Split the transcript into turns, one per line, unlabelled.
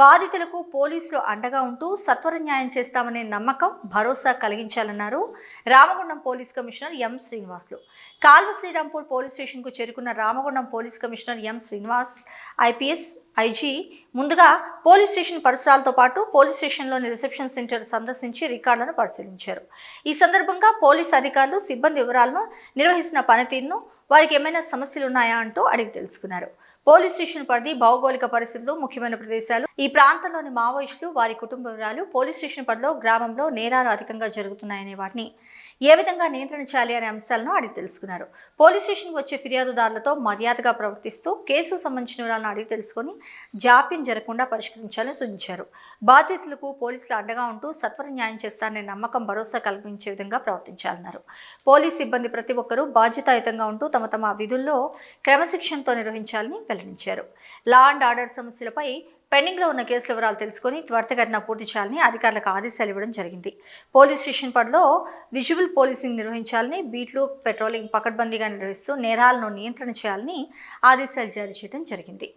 బాధితులకు పోలీసులు అండగా ఉంటూ సత్వర న్యాయం చేస్తామనే నమ్మకం భరోసా కలిగించాలన్నారు Ramagundam police commissioner M Srinivasulu. Kalva Srirampur police స్టేషన్కు చేరుకున్న Ramagundam police commissioner M Srinivas IPS IG ముందుగా పోలీస్ స్టేషన్ పరిసరాలతో పాటు పోలీస్ స్టేషన్లోని రిసెప్షన్ సెంటర్ సందర్శించి రికార్డులను పరిశీలించారు. ఈ సందర్భంగా పోలీస్ అధికారులు సిబ్బంది వివరాలను నిర్వహిస్తున్న పనితీరును వారికి ఏమైనా సమస్యలు ఉన్నాయా అంటూ అడిగి తెలుసుకున్నారు. పోలీస్ స్టేషన్ పరిధి భౌగోళిక పరిస్థితులు ముఖ్యమైన ప్రదేశాలు. ఈ ప్రాంతంలోని మావోయిస్టులు వారి కుటుంబ వివరాలు పోలీస్ స్టేషన్ పరిధిలో గ్రామంలో నేరాలు అధికంగా జరుగుతున్నాయనే వాటిని ఏ విధంగా నియంత్రణ చేయాలి అనే అంశాలను అడిగి తెలుసుకున్నారు. పోలీస్ స్టేషన్కి వచ్చే ఫిర్యాదుదారులతో మర్యాదగా ప్రవర్తిస్తూ కేసుకు సంబంధించిన వివరాలను అడిగి తెలుసుకొని జాప్యం జరగకుండా పరిష్కరించాలని సూచించారు. బాధితులకు పోలీసులు అండగా ఉంటూ సత్వర న్యాయం చేస్తారనే నమ్మకం భరోసా కల్పించే విధంగా ప్రవర్తించాలన్నారు. పోలీస్ సిబ్బంది ప్రతి ఒక్కరూ బాధ్యతాయుతంగా ఉంటూ తమ తమ విధుల్లో క్రమశిక్షణతో నిర్వహించాలని వెల్లడించారు. లా అండ్ ఆర్డర్ సమస్యలపై పెండింగ్లో ఉన్న కేసుల వివరాలు తెలుసుకొని త్వరితగతిన పూర్తి చేయాలని అధికారులకు ఆదేశాలు ఇవ్వడం జరిగింది. పోలీస్ స్టేషన్ పరిలో విజువల్ పోలీసింగ్ నిర్వహించాలని బీట్లు పెట్రోలింగ్ పకడ్బందీగా నిర్వహిస్తూ నేరాలను నియంత్రణ చేయాలని ఆదేశాలు జారీ చేయడం జరిగింది.